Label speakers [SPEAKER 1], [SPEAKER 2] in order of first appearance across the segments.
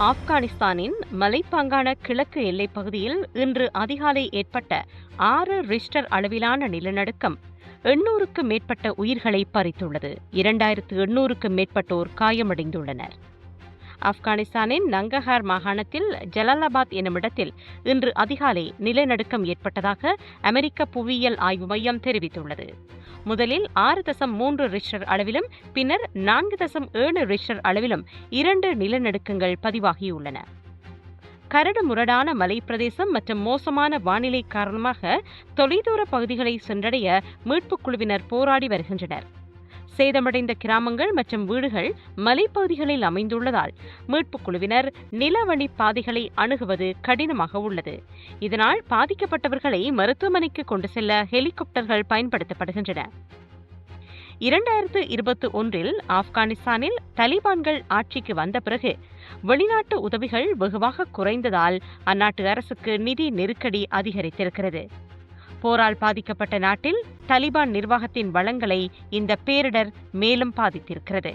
[SPEAKER 1] ஆப்கானிஸ்தானின் மலைப்பாங்கான கிழக்கு எல்லைப் பகுதியில் இன்று அதிகாலை ஏற்பட்ட ஆறு ரிஸ்டர் அளவிலான நிலநடுக்கம் எண்ணூறுக்கு மேற்பட்ட உயிர்களை பறித்துள்ளது. இரண்டாயிரத்து எண்ணூறுக்கு மேற்பட்டோர் காயமடைந்துள்ளனர். ஆப்கானிஸ்தானின் நங்கஹார் மாகாணத்தில் ஜலாலாபாத் என்னுமிடத்தில் இன்று அதிகாலை நிலநடுக்கம் ஏற்பட்டதாக அமெரிக்க புவியியல் ஆய்வு மையம் தெரிவித்துள்ளது. முதலில் ஆறு தசம் மூன்று ரிக்டர் அளவிலும் பின்னர் நான்கு தசம் ஏழு ரிக்டர் அளவிலும் இரண்டு நிலநடுக்கங்கள் பதிவாகியுள்ளன. கரடு முரடான மலைப்பிரதேசம் மற்றும் மோசமான வானிலை காரணமாக தொலைதூர பகுதிகளை சென்றடைய மீட்புக் குழுவினர் போராடி வருகின்றனர். சேதமடைந்த கிராமங்கள் மற்றும் வீடுகள் மலைப்பகுதிகளில் அமைந்துள்ளதால் மீட்புக் குழுவினர் நிலவழி பாதைகளை அணுகுவது கடினமாக உள்ளது. இதனால் பாதிக்கப்பட்டவர்களை மருத்துவமனைக்கு கொண்டு செல்ல ஹெலிகாப்டர்கள் பயன்படுத்தப்படுகின்றன. இரண்டாயிரத்து இருபத்தி ஒன்றில் ஆப்கானிஸ்தானில் தலிபான்கள் ஆட்சிக்கு வந்த பிறகு வெளிநாட்டு உதவிகள் வெகுவாக குறைந்ததால் அந்நாட்டு அரசுக்கு நிதி நெருக்கடி அதிகரித்திருக்கிறது. போரால் பாதிக்கப்பட்ட நாட்டில் தலிபான் நிர்வாகத்தின் வளங்களை இந்த பேரிடர் மேலும் பாதித்திருக்கிறது.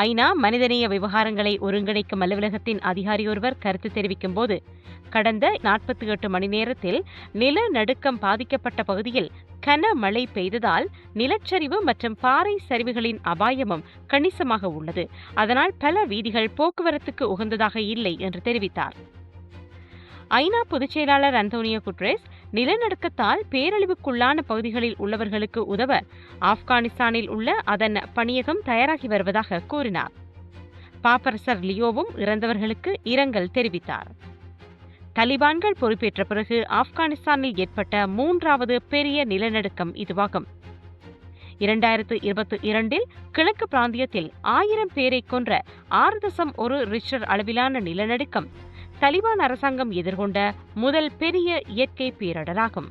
[SPEAKER 1] ஐநா மனிதநேய விவகாரங்களை ஒருங்கிணைக்கும் அலுவலகத்தின் அதிகாரியொருவர் கருத்து தெரிவிக்கும் போது கடந்த நாற்பத்தி எட்டு மணி நேரத்தில் நிலநடுக்கம் பாதிக்கப்பட்ட பகுதியில் கனமழை பெய்ததால் நிலச்சரிவு மற்றும் பாறை சரிவுகளின் அபாயமும் கணிசமாக உள்ளது. அதனால் பல வீதிகள் போக்குவரத்துக்கு உகந்ததாக இல்லை என்று தெரிவித்தார். ஐநா பொதுச் செயலாளர் அந்தோனியோ குட்ரேஸ் நிலநடுக்கத்தால் பேரழிவுக்குள்ளான பகுதிகளில் உள்ளவர்களுக்கு உதவ ஆப்கானிஸ்தானில் உள்ள அதன் பணியகம் தயாராகி வருவதாக கூறினார். பாப்பரசர் லியோவும் இறந்தவர்களுக்கு இரங்கல் தெரிவித்தார். தலிபான்கள் பொறுப்பேற்ற பிறகு ஆப்கானிஸ்தானில் ஏற்பட்ட மூன்றாவது பெரிய நிலநடுக்கம் இதுவாகும். இரண்டாயிரத்து இருபத்தி இரண்டில் கிழக்கு பிராந்தியத்தில் ஆயிரம் பேரை கொன்ற ஆறு தசம் ஒரு ரிச்சர் அளவிலான நிலநடுக்கம் தலிபான் அரசாங்கம் எதிர்கொண்ட முதல் பெரிய இயற்கை பேரிடராகும்.